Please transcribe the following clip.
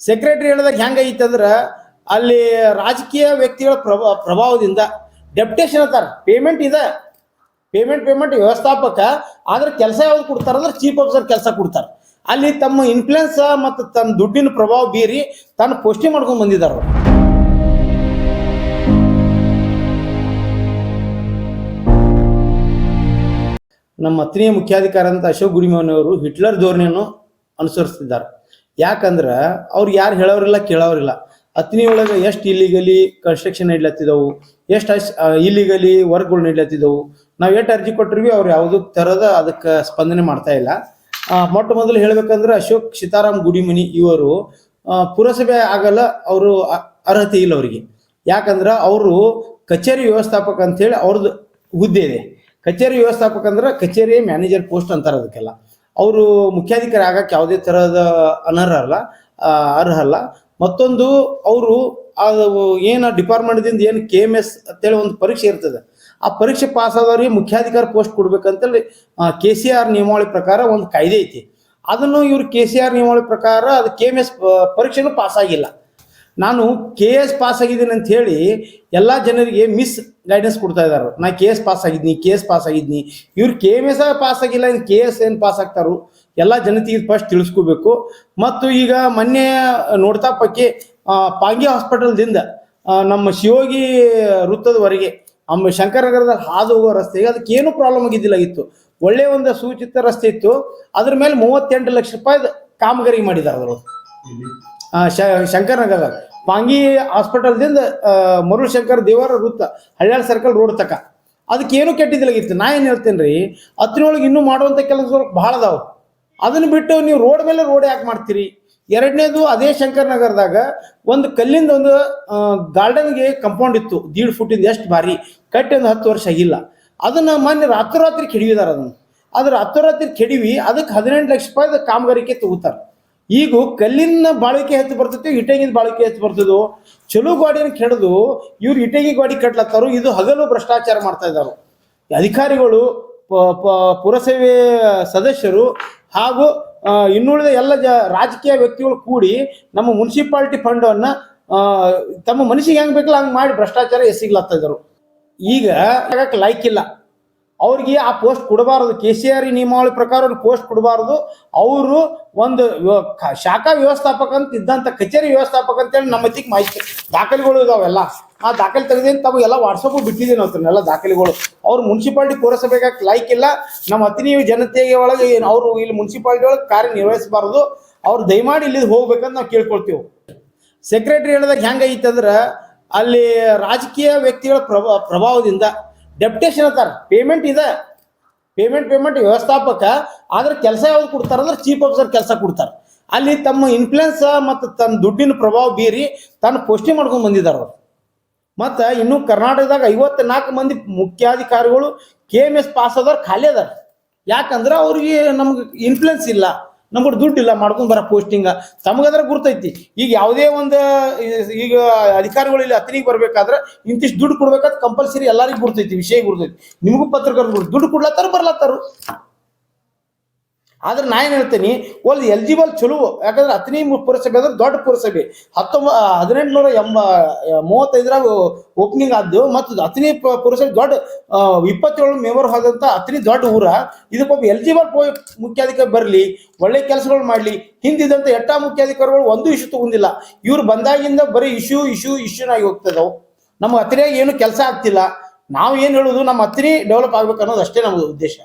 Secretary ಹೇಳಿದಾಗ ಹೆಂಗೈತೆ ಅಂದ್ರೆ ಅಲ್ಲಿ ರಾಜಕೀಯ ವ್ಯಕ್ತಿಗಳ ಪ್ರಭಾ, ಪ್ರಭಾವದಿಂದ ಡೆಪ್ಟೇಷನ್ ಅಂತಾರೆ. ಪೇಮೆಂಟ್ ಇದೆ. ಪೇಮೆಂಟ್ ಪೇಮೆಂಟ್ ವ್ಯವಸ್ಥಾಪಕ, ಆದ್ರೆ ಕೆಲಸ ಯಾವ್ದು ಕೊಡ್ತಾರೆ ಅಂದ್ರೆ ಚೀಫ್ ಆಫೀಸರ್ ಕೆಲಸ ಕೊಡ್ತಾರೆ. ಅಲ್ಲಿ ತಮ್ಮ ಇನ್ಫ್ಲುಯೆನ್ಸ್ ಮತ್ತು ತನ್ನ ದುಡ್ಡಿನ ಪ್ರಭಾವ ಬೀರಿ ತನ್ನ ಪೋಸ್ಟಿಂಗ್ ಮಾಡ್ಕೊಂಡು ಬಂದಿದ್ದಾರೆ. ನಮ್ಮ ಅತ್ರಿಯ ಮುಖ್ಯಾಧಿಕಾರಿ ಅಂತ ಅಶೋಕ್ ಗುಡಿಮೋನಿಯವರು ಹಿಟ್ಲರ್ ಧೋರಣೆಯನ್ನು ಅನುಸರಿಸ್ತಿದ್ದಾರೆ. ಯಾಕಂದ್ರೆ ಅವ್ರು ಯಾರು ಹೇಳೋರಿಲ್ಲ ಕೇಳೋರಿಲ್ಲ ಅತ್ನಿ ಒಳಗೆ ಎಷ್ಟು ಇಲ್ಲಿಗಲಿ ಕನ್ಸ್ಟ್ರಕ್ಷನ್ ನಡ್ಲತ್ತಿದವು, ಎಷ್ಟು ಅಶ್ ಇಲ್ಲಿಗಲಿ ವರ್ಕ್ಗಳು ನಡ್ಲತ್ತಿದವು. ನಾವು ಎಷ್ಟು ಅರ್ಜಿ ಕೊಟ್ಟಿರ್ವಿ, ಅವ್ರು ಯಾವುದೂ ಥರದ ಅದಕ್ಕೆ ಸ್ಪಂದನೆ ಮಾಡ್ತಾ ಇಲ್ಲ. ಮೊಟ್ಟ ಮೊದಲು ಹೇಳ್ಬೇಕಂದ್ರೆ ಅಶೋಕ್ ಸೀತಾರಾಮ್ ಗುಡಿಮನಿ ಇವರು ಪುರಸಭೆ ಆಗಲ್ಲ, ಅವರು ಅರ್ಹತೆ ಇಲ್ಲ ಅವರಿಗೆ. ಯಾಕಂದ್ರೆ ಅವರು ಕಚೇರಿ ವ್ಯವಸ್ಥಾಪಕ ಅಂತೇಳಿ ಅವ್ರದ್ದು ಹುದ್ದೆ ಇದೆ. ಕಚೇರಿ ವ್ಯವಸ್ಥಾಪಕ ಅಂದ್ರೆ ಕಚೇರಿ ಮ್ಯಾನೇಜರ್ ಪೋಸ್ಟ್ ಅಂತಾರೆ ಅದಕ್ಕೆಲ್ಲ. ಅವರು ಮುಖ್ಯಾಧಿಕಾರಿ ಆಗಕ್ಕೆ ಯಾವುದೇ ಥರದ ಅನರ್ಹ ಅಲ್ಲ ಅರ್ಹ ಅಲ್ಲ ಮತ್ತೊಂದು, ಅವರು ಅದು ಏನು ಡಿಪಾರ್ಟ್ಮೆಂಟ್ದಿಂದ ಏನು ಕೆ ಎಂ ಎಸ್ ಅಂತೇಳಿ ಒಂದು ಪರೀಕ್ಷೆ ಇರ್ತದೆ. ಆ ಪರೀಕ್ಷೆ ಪಾಸ್ ಆದವ್ರಿಗೆ ಮುಖ್ಯಾಧಿಕಾರಿ ಪೋಸ್ಟ್ ಕೊಡ್ಬೇಕಂತೇಳಿ ಕೆ ಸಿ ಆರ್ ನಿಯಮಾವಳಿ ಪ್ರಕಾರ ಒಂದು ಕಾಯ್ದೆ ಐತಿ. ಅದನ್ನು ಇವರು ಕೆ ಸಿ ಆರ್ ನಿಯಮಾವಳಿ ಪ್ರಕಾರ ಅದು ಕೆ ಎಂ ಎಸ್ ಪರೀಕ್ಷೆನೂ ಪಾಸ್ ಆಗಿಲ್ಲ. ನಾನು ಕೆ ಎಸ್ ಪಾಸ್ ಆಗಿದ್ದೀನಿ ಅಂತ ಹೇಳಿ ಎಲ್ಲ ಜನರಿಗೆ ಮಿಸ್ ಗೈಡೆನ್ಸ್ ಕೊಡ್ತಾ ಇದ್ದಾರೆ ನಾ ಕೆ ಎಸ್ ಪಾಸ್ ಆಗಿದ್ನಿ ಕೆ ಎಸ್ ಪಾಸ್ ಆಗಿದ್ನಿ. ಇವ್ರು ಕೆ ಎಂ ಎಸ್ ಪಾಸ್ ಆಗಿಲ್ಲ ಇನ್ನು ಕೆ ಎಸ್ ಏನು ಪಾಸ್ ಆಗ್ತಾರೋ ಎಲ್ಲ ಜನತೆಗೆ ಫಸ್ಟ್ ತಿಳಿಸ್ಕೋಬೇಕು. ಮತ್ತು ಈಗ ಮೊನ್ನೆ ನೋಡ್ತಾ ಪಕ್ಕಿ ಪಾಂಗಿ ಹಾಸ್ಪಿಟಲ್ದಿಂದ ನಮ್ಮ ಶಿವೋಗಿ ವೃತ್ತದವರೆಗೆ, ನಮ್ಮ ಶಂಕರನಗರದ ಹಾದು ಹೋಗೋ ರಸ್ತೆಗೆ ಅದಕ್ಕೆ ಏನು ಪ್ರಾಬ್ಲಮ್ ಆಗಿದ್ದಿಲ್ಲ ಇತ್ತು. ಒಳ್ಳೆಯ ಒಂದು ಸೂಚಿತ ರಸ್ತೆ ಇತ್ತು. ಅದ್ರ ಮೇಲೆ ಮೂವತ್ತೆಂಟು ಲಕ್ಷ ರೂಪಾಯಿ ಕಾಮಗಾರಿ ಮಾಡಿದ್ದಾರೆ ಅವರು. ಆ, ಶ- ಶಂಕರನಗರ. ಪಾಂಗಿ ಹಾಸ್ಪಿಟಲ್ದಿಂದ ಮರುಳ್ ಶಂಕರ್ ದೇವರ ವೃತ್ತ ಹಳ್ಯಾಳ ಸರ್ಕಲ್ ರೋಡ್ ತಕ. ಅದಕ್ಕೆ ಏನು ಕೆಟ್ಟಿದ್ದಿಲ್ಲಾಗಿತ್ತು ನಾ ಏನು ಹೇಳ್ತೇನೆ ರೀ ಹತ್ತಿನೊಳಗೆ ಇನ್ನೂ ಮಾಡುವಂಥ ಕೆಲಸಗಳು ಭಾಳ ಅದಾವು. ಅದನ್ನು ಬಿಟ್ಟು ನೀವು ರೋಡ್ ಮೇಲೆ ರೋಡ್ ಯಾಕೆ ಮಾಡ್ತೀರಿ? ಎರಡನೇದು ಅದೇ ಶಂಕರ್ ನಗರದಾಗ ಒಂದು ಕಲ್ಲಿಂದ ಒಂದು ಗಾರ್ಡನ್ಗೆ ಕಂಪೌಂಡ್ ಇತ್ತು ದೀಡ್ ಫುಟ್ಟಿಂದ ಎಷ್ಟು ಭಾರಿ ಕಟ್ಟಿ ಒಂದು ಹತ್ತು ವರ್ಷ ಆಗಿಲ್ಲ. ಅದನ್ನು ಮೊನ್ನೆ ರಾತ್ರೋರಾತ್ರಿ ಕೆಡವಿದಾರೆ ಅದನ್ನು. ಅದ್ರ ರಾತ್ರೋರಾತ್ರಿ ಕೆಡಿವಿ ಅದಕ್ಕೆ ಹದಿನೆಂಟು ಲಕ್ಷ ರೂಪಾಯಿ ಕಾಮಗಾರಿಕೆ ತಗೋತಾರೆ ಈಗ ಕಲ್ಲಿನ ಬಾಳಿಕೆ ಹೆಚ್ಚು ಬರ್ತೈತಿ, ಇಟಂಗಿನ ಬಾಳಿಕೆ ಹೆಚ್ಚು ಬರ್ತದೋ ಚಲೋ ಗಾಡಿಯನ್ನು ಕೆಡದು ಇವ್ರು ಇಟಂಗಿ ಗಾಡಿ ಕಟ್ಲತ್ತಾರು, ಇದು ಹಗಲು ಭ್ರಷ್ಟಾಚಾರ ಮಾಡ್ತಾ ಇದ್ದಾರೆ ಅಧಿಕಾರಿಗಳು, ಪ- ಪ- ಪುರಸಭೆ ಸದಸ್ಯರು ಹಾಗೂ ಇನ್ನುಳಿದ ಎಲ್ಲ ಜ, ರಾಜಕೀಯ ವ್ಯಕ್ತಿಗಳು ಕೂಡಿ ನಮ್ಮ ಮುನ್ಸಿಪಾಲಿಟಿ ಫಂಡನ್ನು ತಮ್ಮ ಮನಸ್ಸಿಗೆ ಹೆಂಗೆ ಬೇಕಲ್ಲ ಹಂಗೆ ಮಾಡಿ ಭ್ರಷ್ಟಾಚಾರ ಎಸಗ್ಲಾಗ್ತಾ ಇದ್ದರು ಈಗ ಇಲ್ಲ ಅವ್ರಿಗೆ ಆ ಪೋಸ್ಟ್ ಕೊಡಬಾರದು. ಕೆ ಸಿ ಆರ್ ನಿಯಮಾವಳಿ ಪ್ರಕಾರ ಒಂದು ಪೋಸ್ಟ್ ಕೊಡಬಾರದು. ಅವರು ಒಂದು ಶಾಖಾ ವ್ಯವಸ್ಥಾಪಕ ಅಂತ ಇದ್ದಂಥ ಕಚೇರಿ ವ್ಯವಸ್ಥಾಪಕ ಅಂತೇಳಿ ನಮ್ಮ ಹತ್ತಿಗೆ ಮಾಹಿತಿ, ದಾಖಲೆಗಳು ಇದಾವೆಲ್ಲ ಆ ದಾಖಲೆ ತಗ್ದಿದ್ ತಾವು ಎಲ್ಲ ವಾಟ್ಸಪ್ ಬಿಟ್ಟಿದ್ದೀನಿ ಅವ್ರನ್ನೆಲ್ಲ ದಾಖಲೆಗಳು. ಅವ್ರು ಮುನ್ಸಿಪಾಲಿಟಿ ಪುರಸಭೆಗೆ ಲೈಕ್ ಇಲ್ಲ. ನಮ್ಮ ಹತ್ತಿನ ಜನತೆಗೆ ಒಳಗೆ ಅವರು ಇಲ್ಲಿ ಮುನ್ಸಿಪಾಲಿಟಿ ಒಳಗೆ ಕಾರ್ಯನಿರ್ವಹಿಸಬಾರದು. ಅವ್ರು ದಯಮಾಡಿ ಇಲ್ಲಿ ಹೋಗ್ಬೇಕಂತ ನಾವು ಕೇಳ್ಕೊಳ್ತೀವಿ. ಸೆಕ್ರೆಟರಿ ಹೇಳಿದಾಗ ಹೆಂಗೈತಂದ್ರೆ ಅಲ್ಲಿ ರಾಜಕೀಯ ವ್ಯಕ್ತಿಗಳ ಪ್ರಭಾ, ಪ್ರಭಾವದಿಂದ ಡೆಪ್ಟೇಷನ್ ಅಂತಾರೆ. ಪೇಮೆಂಟ್ ಇದೆ. ಪೇಮೆಂಟ್ ಪೇಮೆಂಟ್ ವ್ಯವಸ್ಥಾಪಕ, ಆದ್ರೆ ಕೆಲಸ ಯಾವ್ದು ಕೊಡ್ತಾರೆ ಅಂದ್ರೆ ಚೀಫ್ ಆಫೀಸರ್ ಕೆಲಸ ಕೊಡ್ತಾರೆ. ಅಲ್ಲಿ ತಮ್ಮ ಇನ್ಫ್ಲುಯೆನ್ಸ್ ಮತ್ತು ತನ್ನ ದುಡ್ಡಿನ ಪ್ರಭಾವ ಬೀರಿ ತನ್ನ ಪೋಸ್ಟಿಂಗ್ ಮಾಡ್ಕೊಂಡು ಬಂದಿದ್ದಾರೆ ಅವರು. ಮತ್ತು ಇನ್ನು ಕರ್ನಾಟಕದಾಗ ಐವತ್ನಾಲ್ಕು ಮಂದಿ ಮುಖ್ಯಾಧಿಕಾರಿಗಳು ಕೆ ಎಂ ಎಸ್ ಪಾಸ್ ಆದವ್ರು ಖಾಲಿ ಅದಾರ. ಯಾಕಂದ್ರೆ ಅವ್ರಿಗೆ ನಮ್ಗೆ ಇನ್ಫ್ಲುಯೆನ್ಸ್ ಇಲ್ಲ. ನಮ್ಗೆ ದುಡ್ಡು ಇಲ್ಲ ಮಾಡ್ಕೊಂಡು ಬರೋ ಪೋಸ್ಟಿಂಗ ತಮಗದ್ರ ಗುರ್ತೈತಿ. ಈಗ ಯಾವುದೇ ಒಂದು, ಈಗ ಅಧಿಕಾರಿಗಳು ಇಲ್ಲಿ ಹತ್ತಿನಿಗೆ ಬರ್ಬೇಕಾದ್ರೆ ಇಂತಿಷ್ಟು ದುಡ್ಡು ಕೊಡ್ಬೇಕಾದ್ರೆ ಕಂಪಲ್ಸರಿ ಎಲ್ಲರಿಗೂ ಗುರ್ತೈತಿ, ವಿಷಯ ಗುರ್ತೈತಿ. ನಿಮಗೂ ಪತ್ರಕರ್ತರು ದುಡ್ಡು ಕೊಡ್ಲತ್ತಾರ, ಬರ್ಲತ್ತಾರು. ಆದ್ರೆ ನಾ ಏನು ಹೇಳ್ತೀನಿ ಒಂದು ಎಲಿಜಿಬಲ್ ಚಲೋ ಯಾಕಂದ್ರೆ ಹತ್ತನೇ ಪುರಸಭೆ ಅಂದ್ರೆ ದೊಡ್ಡ ಪುರಸಭೆ. ಹತ್ತೊಂಬ, ಹದಿನೆಂಟುನೂರ ಎಂಬ, ಮೂವತ್ತೈದರಾಗ ಓಪನಿಂಗ್ ಆದ್ದು, ಮತ್ತು ಹತ್ತನೇ ಪುರಸಭೆ ದೊಡ್ಡ ಇಪ್ಪತ್ತೇಳು ಮೆಂಬರ್ ಆದಂಥ ಹತ್ತನೇ ದೊಡ್ಡ ಊರ, ಇದಕ್ಕೊಬ್ಬ ಎಲಿಜಿಬಲ್ ಮುಖ್ಯಾಧಿಕಾರಿ ಬರಲಿ, ಒಳ್ಳೆ ಕೆಲಸಗಳು ಮಾಡಲಿ ಹಿಂದಿದ್ದಂಥ ಎಟ್ಟ ಮುಖ್ಯಾಧಿಕಾರಿಗಳು ಒಂದು ಇಶ್ಯೂ ತಗೊಂಡಿಲ್ಲ. ಇವ್ರು ಬಂದಾಗಿಂದ ಬರೀ ಇಶ್ಯೂ ಇಶ್ಯೂ ಇಶ್ಯೂನಾಗಿ ಹೋಗ್ತದವು. ನಮ್ಮ ಹತ್ತಿರ ಏನು ಕೆಲಸ ಆಗ್ತಿಲ್ಲ. ನಾವು ಏನು ಹೇಳೋದು, ನಮ್ಮ ಹತ್ತಿರ ಡೆವಲಪ್ ಆಗ್ಬೇಕು ಅನ್ನೋದು ಅಷ್ಟೇ ನಮ್ಮ ಉದ್ದೇಶ.